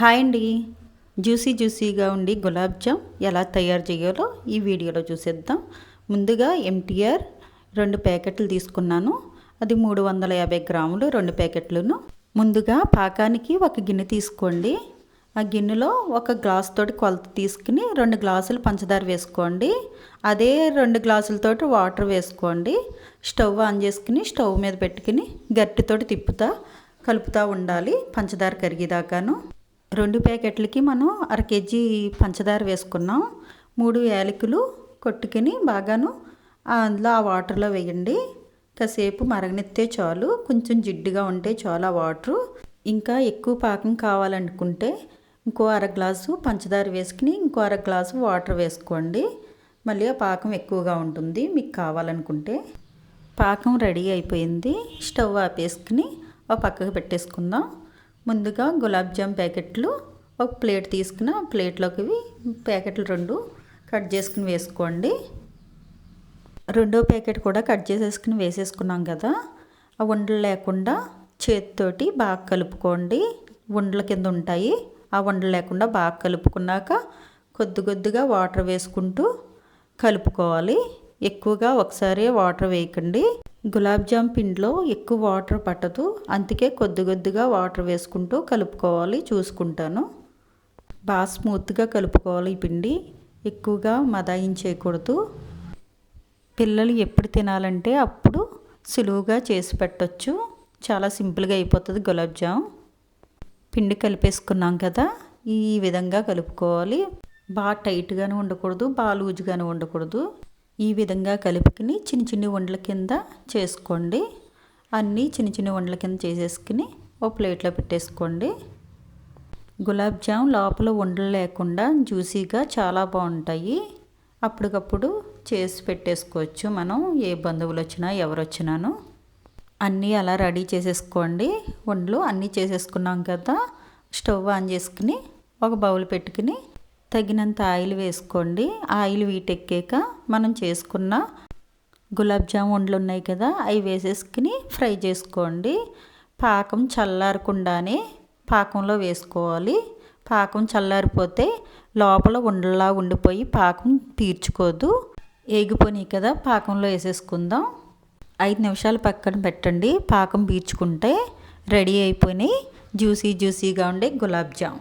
Hi అండి. Juicy జ్యూసీగా ఉండి గులాబ్ జామ్ ఎలా తయారు చేయాలో ఈ వీడియోలో చూసేద్దాం. ముందుగా ఎంటీఆర్ రెండు ప్యాకెట్లు తీసుకున్నాను. అది మూడు వందల యాభై గ్రాములు రెండు ప్యాకెట్లను. ముందుగా పాకానికి ఒక గిన్నె తీసుకోండి. ఆ గిన్నెలో ఒక గ్లాస్ తోటి కొలత తీసుకుని రెండు గ్లాసులు పంచదార వేసుకోండి. అదే రెండు గ్లాసులతోటి వాటర్ వేసుకోండి. స్టవ్ ఆన్ చేసుకుని స్టవ్ మీద పెట్టుకుని గట్టితోటి తిప్పుతా కలుపుతూ ఉండాలి పంచదార కరిగేదాకాను. రెండు ప్యాకెట్లకి మనం అర కేజీ పంచదార వేసుకున్నాం. మూడు యాలకులు కొట్టుకుని బాగాను అందులో ఆ వాటర్లో వేయండి. కాసేపు మరగనెత్తే చాలు. కొంచెం జిడ్డుగా ఉంటే చాలు ఆ వాటరు. ఇంకా ఎక్కువ పాకం కావాలనుకుంటే ఇంకో అర గ్లాసు పంచదార వేసుకుని ఇంకో అర గ్లాసు వాటర్ వేసుకోండి. మళ్ళీ ఆ పాకం ఎక్కువగా ఉంటుంది. మీకు కావాలనుకుంటే పాకం రెడీ అయిపోయింది. స్టవ్ ఆపేసుకుని ఆ పక్కకు పెట్టేసుకుందాం. ముందుగా గులాబ్ జామ్ ప్యాకెట్లు ఒక ప్లేట్ తీసుకుని ఆ ప్లేట్లోకి ప్యాకెట్లు రెండు కట్ చేసుకుని వేసుకోండి. రెండో ప్యాకెట్ కూడా కట్ చేసేసుకుని వేసేసుకున్నాం కదా. ఆ ఉండలు లేకుండా చేతితోటి బాగా కలుపుకోండి. ఉండల కింద ఉంటాయి. ఆ ఉండలు లేకుండా బాగా కలుపుకున్నాక కొద్ది కొద్దిగా వాటర్ వేసుకుంటూ కలుపుకోవాలి. ఎక్కువగా ఒకసారి వాటర్ వేయకండి. గులాబ్ జామ్ పిండిలో ఎక్కువ వాటర్ పట్టదు. అందుకే కొద్ది కొద్దిగా వాటర్ వేసుకుంటూ కలుపుకోవాలి చూసుకుంటాను. బాగా స్మూత్గా కలుపుకోవాలి ఈ పిండి. ఎక్కువగా మదాయించేయకూడదు పిల్లలు ఎప్పుడు తినాలంటే అప్పుడు సులువుగా చేసి పెట్టచ్చు. చాలా సింపుల్గా అయిపోతుంది గులాబ్జామ్ పిండి కలిపేసుకున్నాం కదా ఈ విధంగా కలుపుకోవాలి. బాగా టైట్గానే ఉండకూడదు బాగా లూజ్గానే ఉండకూడదు. ఈ విధంగా కలుపుకొని చిన్న చిన్న వండల కింద చేసుకోండి. అన్నీ చిన్న చిన్న వండల కింద చేసేసుకుని ఒక ప్లేట్లో పెట్టేసుకోండి. గులాబ్ జామ్ లోపల ఉండలు లేకుండా జ్యూసీగా చాలా బాగుంటాయి. అప్పటికప్పుడు చేసి పెట్టేసుకోవచ్చు మనం ఏ బంధువులు వచ్చినా ఎవరు వచ్చినాను. అన్నీ అలా రెడీ చేసేసుకోండి. వండలు అన్నీ చేసేసుకున్నాం కదా స్టవ్ ఆన్ చేసుకుని ఒక బౌల్ పెట్టుకుని తగినంత ఆయిల్ వేసుకోండి. ఆయిల్ వీటెక్కాక మనం చేసుకున్న గులాబ్ జామ్ వండలు ఉన్నాయి కదా అవి వేసేసుకుని ఫ్రై చేసుకోండి. పాకం చల్లారకుండానే పాకంలో వేసుకోవాలి. పాకం చల్లారిపోతే లోపల ఉండలా ఉండిపోయి పాకం పీర్చుకోదు ఏగిపోయి కదా పాకంలో వేసేసుకుందాం. ఐదు నిమిషాలు పక్కన పెట్టండి. పాకం పీర్చుకుంటే రెడీ అయిపోయినాయి. జ్యూసీ జ్యూసీగా ఉండే గులాబ్ జామ్.